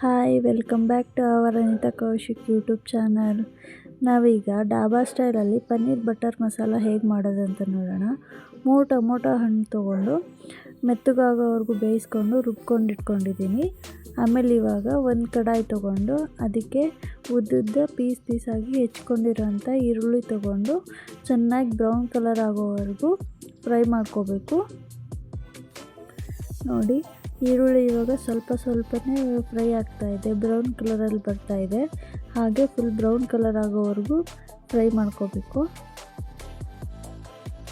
Hi, welcome back to our Anitha Kaushik YouTube channel. ನಾವೀಗ ಡಾಬಾ ಸ್ಟೈಲಲ್ಲಿ paneer butter masala ಹೇಗೆ ಮಾಡೋದು ಅಂತ ನೋಡೋಣ. ಮೂರು ಟೊಮೊಟೊ ಹಣ್ಣು ತೊಗೊಂಡು ಮೆತ್ತಗಾಗೋವರೆಗೂ ಬೇಯಿಸ್ಕೊಂಡು ರುಬ್ಕೊಂಡು ಇಟ್ಕೊಂಡಿದ್ದೀನಿ. ಆಮೇಲೆ ಇವಾಗ ಒಂದು ಕಡಾಯಿ ತೊಗೊಂಡು ಅದಕ್ಕೆ ಉದ್ದುದ್ದ ಪೀಸ್ ಪೀಸಾಗಿ ಹೆಚ್ಕೊಂಡಿರೋಂಥ ಈರುಳ್ಳಿ ತೊಗೊಂಡು ಚೆನ್ನಾಗಿ ಬ್ರೌನ್ ಕಲರ್ ಆಗೋವರೆಗೂ ಫ್ರೈ ಮಾಡ್ಕೋಬೇಕು. ನೋಡಿ ಈರುಳ್ಳಿ ಇವಾಗ ಸ್ವಲ್ಪ ಸ್ವಲ್ಪನೇ ಫ್ರೈ ಆಗ್ತಾ ಇದೆ. ಬ್ರೌನ್ ಕಲರಲ್ಲಿ ಬರ್ತಾ ಇದೆ. ಹಾಗೆ ಫುಲ್ ಬ್ರೌನ್ ಕಲರ್ ಆಗೋವರೆಗೂ ಫ್ರೈ ಮಾಡ್ಕೋಬೇಕು.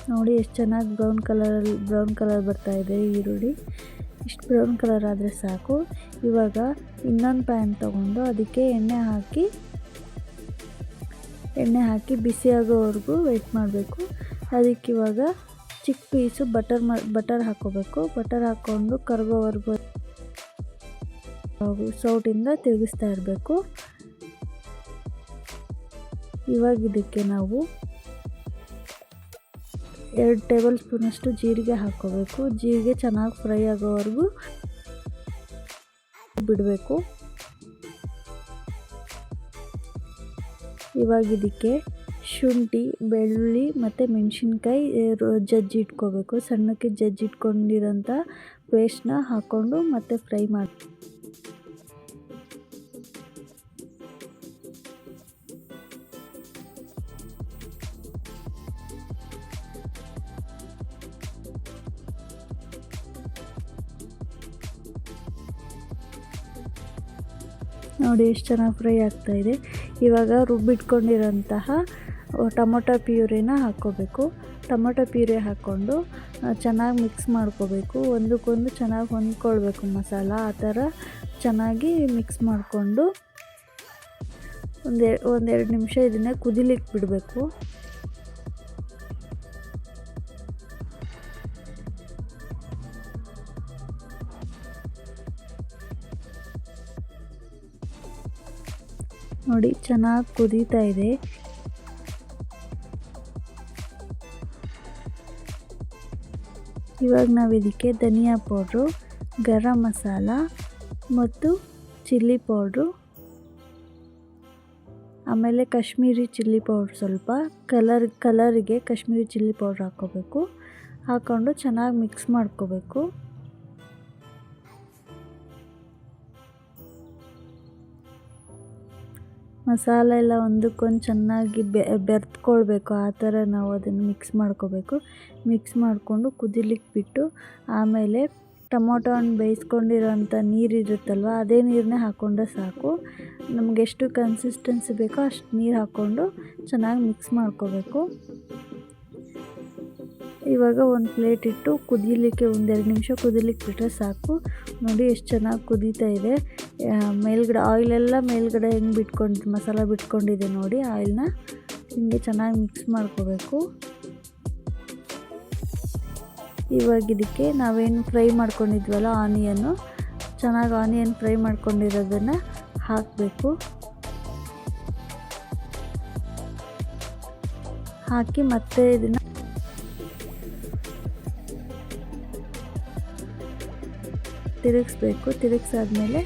ನೋಡಿ ಎಷ್ಟು ಚೆನ್ನಾಗಿ ಬ್ರೌನ್ ಕಲರಲ್ಲಿ, ಬ್ರೌನ್ ಕಲರ್ ಬರ್ತಾ ಇದೆ ಈರುಳ್ಳಿ. ಇಷ್ಟು ಬ್ರೌನ್ ಕಲರ್ ಆದರೆ ಸಾಕು. ಇವಾಗ ಇನ್ನೊಂದು ಪ್ಯಾನ್ ತೊಗೊಂಡು ಅದಕ್ಕೆ ಎಣ್ಣೆ ಹಾಕಿ ಎಣ್ಣೆ ಹಾಕಿ ಬಿಸಿ ಆಗೋವರೆಗೂ ವೆಯ್ಟ್ ಮಾಡಬೇಕು. ಅದಕ್ಕೆ ಇವಾಗ ಚಿಕ್ಕ ಪೀಸು ಬಟರ್ ಮ ಬಟರ್ ಹಾಕೋಬೇಕು. ಬಟರ್ ಹಾಕ್ಕೊಂಡು ಕರ್ಗೋವರೆಗೂ ಸೌಟಿಂದ ತಿರುಗಿಸ್ತಾ ಇರಬೇಕು. ಇವಾಗ ಇದಕ್ಕೆ ನಾವು ಎರಡು ಟೇಬಲ್ ಸ್ಪೂನಷ್ಟು ಜೀರಿಗೆ ಹಾಕೋಬೇಕು. ಜೀರಿಗೆ ಚೆನ್ನಾಗಿ ಫ್ರೈ ಆಗೋವರೆಗೂ ಬಿಡಬೇಕು. ಇವಾಗ ಇದಕ್ಕೆ ಶುಂಠಿ, ಬೆಳ್ಳುಳ್ಳಿ ಮತ್ತು ಮೆಣಸಿನ್ಕಾಯಿ ಜಜ್ಜಿ ಇಟ್ಕೋಬೇಕು. ಸಣ್ಣಕ್ಕೆ ಜಜ್ಜಿ ಇಟ್ಕೊಂಡಿರೋಂಥ ಪೇಸ್ಟ್ನ ಹಾಕ್ಕೊಂಡು ಮತ್ತು ಫ್ರೈ ಮಾಡಿ ನೋಡಿ, ಎಷ್ಟು ಚೆನ್ನಾಗಿ ಫ್ರೈ ಆಗ್ತಾಯಿದೆ ಇವಾಗ ರುಬ್ಬಿಟ್ಕೊಂಡಿರೋಂತಹ ಟೊಮೊಟೊ ಪ್ಯೂರಿನ ಹಾಕ್ಕೋಬೇಕು. ಟೊಮೊಟೊ ಪ್ಯೂರಿ ಹಾಕ್ಕೊಂಡು ಚೆನ್ನಾಗಿ ಮಿಕ್ಸ್ ಮಾಡ್ಕೋಬೇಕು. ಒಂದಕ್ಕೊಂದು ಚೆನ್ನಾಗಿ ಹೊಂದ್ಕೊಳ್ಬೇಕು ಮಸಾಲ. ಆ ಥರ ಚೆನ್ನಾಗಿ ಮಿಕ್ಸ್ ಮಾಡಿಕೊಂಡು ಒಂದೆ, ಒಂದೆರಡು ನಿಮಿಷ ಇದನ್ನ ಕುದಿಲಿಕ್ಕೆ ಬಿಡಬೇಕು. ನೋಡಿ, ಚೆನ್ನಾಗಿ ಕುದೀತಾ ಇದೆ. ಇವಾಗ ನಾವು ಇದಕ್ಕೆ ಧನಿಯಾ ಪೌಡ್ರು ಗರಂ ಮಸಾಲ ಮತ್ತು ಚಿಲ್ಲಿ ಪೌಡ್ರು ಆಮೇಲೆ ಕಾಶ್ಮೀರಿ ಚಿಲ್ಲಿ ಪೌಡ್ರ್ ಸ್ವಲ್ಪ. ಕಲರ್ ಕಲರಿಗೆ ಕಾಶ್ಮೀರಿ ಚಿಲ್ಲಿ ಪೌಡ್ರ್ ಹಾಕ್ಕೋಬೇಕು. ಹಾಕ್ಕೊಂಡು ಚೆನ್ನಾಗಿ ಮಿಕ್ಸ್ ಮಾಡ್ಕೋಬೇಕು. ಮಸಾಲ ಎಲ್ಲ ಒಂದಕ್ಕೊಂದು ಚೆನ್ನಾಗಿ ಬೆರೆತ್ಕೊಳ್ಬೇಕು ಆ ಥರ ನಾವು ಅದನ್ನು ಮಿಕ್ಸ್ ಮಾಡ್ಕೋಬೇಕು. ಮಿಕ್ಸ್ ಮಾಡಿಕೊಂಡು ಕುದಿಲಿಕ್ಕೆ ಬಿಟ್ಟು ಆಮೇಲೆ ಟೊಮೊಟೊ ಹಣ್ಣು ಬೇಯಿಸ್ಕೊಂಡಿರೋಂಥ ನೀರಿರುತ್ತಲ್ವ ಅದೇ ನೀರನ್ನೇ ಹಾಕ್ಕೊಂಡ್ರೆ ಸಾಕು. ನಮ್ಗೆ ಎಷ್ಟು ಕನ್ಸಿಸ್ಟೆನ್ಸಿ ಬೇಕೋ ಅಷ್ಟು ನೀರು ಹಾಕ್ಕೊಂಡು ಚೆನ್ನಾಗಿ ಮಿಕ್ಸ್ ಮಾಡ್ಕೋಬೇಕು. ಇವಾಗ ಒಂದು ಪ್ಲೇಟ್ ಇಟ್ಟು ಕುದಿಯಲಿಕ್ಕೆ ಒಂದೆರಡು ನಿಮಿಷ ಕುದಿಲಿಕ್ಕೆ ಬಿಟ್ಟರೆ ಸಾಕು. ನೋಡಿ ಎಷ್ಟು ಚೆನ್ನಾಗಿ ಕುದೀತಾ ಇದೆ. ಮೇಲ್ಗಡೆ ಆಯಿಲೆಲ್ಲ ಮೇಲ್ಗಡೆ ಹೆಂಗೆ ಬಿಟ್ಕೊಂಡು, ಮಸಾಲ ಬಿಟ್ಕೊಂಡಿದೆ ನೋಡಿ ಆಯಿಲ್ನ ಹಿಂಗೆ ಚೆನ್ನಾಗಿ ಮಿಕ್ಸ್ ಮಾಡ್ಕೋಬೇಕು. ಇವಾಗ ಇದಕ್ಕೆ ನಾವೇನು ಫ್ರೈ ಮಾಡ್ಕೊಂಡಿದ್ವಲ್ಲ ಆನಿಯನ್ನು, ಚೆನ್ನಾಗಿ ಆನಿಯನ್ ಫ್ರೈ ಮಾಡ್ಕೊಂಡಿರೋದನ್ನು ಹಾಕಬೇಕು. ಹಾಕಿ ಮತ್ತೆ ಇದನ್ನು ತಿರುಗಿಸ್ಬೇಕು, ತಿರುಗಿಸಾದ್ಮೇಲೆ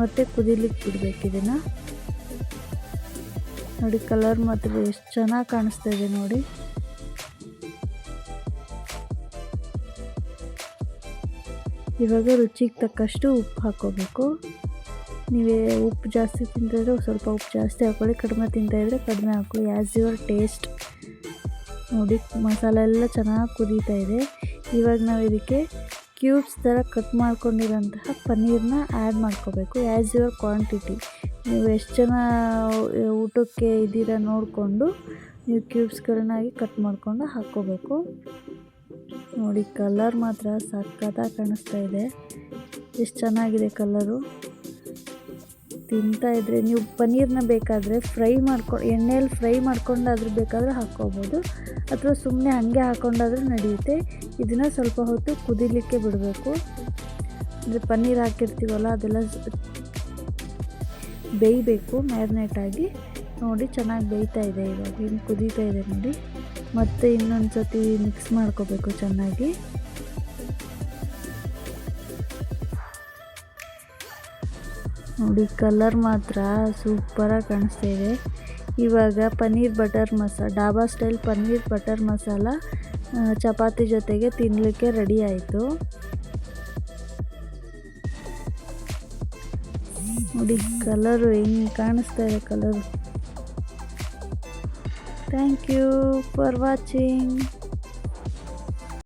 ಮತ್ತೆ ಕುದಿಲಿಕ್ಕೆ ಬಿಡಬೇಕು ಇದನ್ನು. ನೋಡಿ, ಕಲರ್ ಮಾತ್ರ ಎಷ್ಟು ಚೆನ್ನಾಗಿ ಕಾಣಿಸ್ತಾ ಇದೆ ನೋಡಿ. ಇವಾಗ ರುಚಿಗೆ ತಕ್ಕಷ್ಟು ಉಪ್ಪು ಹಾಕೋಬೇಕು. ನೀವೇ ಉಪ್ಪು ಜಾಸ್ತಿ ತಿಂತಿದ್ರೆ ಸ್ವಲ್ಪ ಉಪ್ಪು ಜಾಸ್ತಿ ಹಾಕೊಳ್ಳಿ, ಕಡಿಮೆ ತಿಂತಾಯಿದ್ರೆ ಕಡಿಮೆ ಹಾಕ್ಕೊಳ್ಳಿ ಆ್ಯಸ್ ಯುವರ್ ಟೇಸ್ಟ್ ನೋಡಿ, ಮಸಾಲೆ ಎಲ್ಲ ಚೆನ್ನಾಗಿ ಕುದೀತಾ ಇದೆ. ಇವಾಗ ನಾವು ಇದಕ್ಕೆ ಕ್ಯೂಬ್ಸ್ ಥರ ಕಟ್ ಮಾಡ್ಕೊಂಡಿರೋಂತಹ ಪನ್ನೀರನ್ನ ಆ್ಯಡ್ ಮಾಡ್ಕೋಬೇಕು ಆ್ಯಸ್ ಯುವರ್ ಕ್ವಾಂಟಿಟಿ ನೀವು ಎಷ್ಟು ಜನ ಊಟಕ್ಕೆ ಇದ್ದೀರ ನೋಡಿಕೊಂಡು ನೀವು ಕ್ಯೂಬ್ಸ್ಗಳನ್ನಾಗಿ ಕಟ್ ಮಾಡಿಕೊಂಡು ಹಾಕ್ಕೋಬೇಕು. ನೋಡಿ ಕಲರ್ ಮಾತ್ರ ಸಕ್ಕತ್ತಾಗಿ ಕಾಣಿಸ್ತಾ ಇದೆ. ಎಷ್ಟು ಚೆನ್ನಾಗಿದೆ ಕಲರು ತಿಂತಾ ಇದ್ದರೆ ನೀವು ಪನ್ನೀರನ್ನ ಬೇಕಾದರೆ ಫ್ರೈ ಮಾಡ್ಕೊ, ಎಣ್ಣೆಯಲ್ಲಿ ಫ್ರೈ ಮಾಡ್ಕೊಂಡಾದ್ರೂ ಬೇಕಾದರೂ ಹಾಕ್ಕೋಬೋದು. ಅಥವಾ ಸುಮ್ಮನೆ ಹಾಗೆ ಹಾಕ್ಕೊಂಡಾದ್ರೂ ನಡೆಯುತ್ತೆ. ಇದನ್ನು ಸ್ವಲ್ಪ ಹೊತ್ತು ಕುದಿಲಿಕ್ಕೆ ಬಿಡಬೇಕು. ಅಂದರೆ ಪನ್ನೀರ್ ಹಾಕಿರ್ತೀವಲ್ಲ, ಅದೆಲ್ಲ ಬೇಯಬೇಕು ಮ್ಯಾರಿನೇಟಾಗಿ ನೋಡಿ ಚೆನ್ನಾಗಿ ಬೇಯ್ತಾ ಇದೆ ಇವಾಗ. ಇನ್ನು ಕುದೀತಾ ಇದೆ ನೋಡಿ. ಮತ್ತೆ ಇನ್ನೊಂದು ಸತಿ ಮಿಕ್ಸ್ ಮಾಡ್ಕೋಬೇಕು ಚೆನ್ನಾಗಿ. ನೋಡಿ ಕಲರ್ ಮಾತ್ರ ಸೂಪರಾಗಿ ಕಾಣಿಸ್ತಾ ಇದೆ. ಇವಾಗ paneer butter masala dhaba style paneer butter masala chapati ಜೊತೆಗೆ ತಿನ್ನಲಿಕ್ಕೆ ರೆಡಿ ಆಯಿತು. ನೋಡಿ ಕಲರು ಹೆಂಗೆ ಕಾಣಿಸ್ತಾ ಇದೆ colour thank you for watching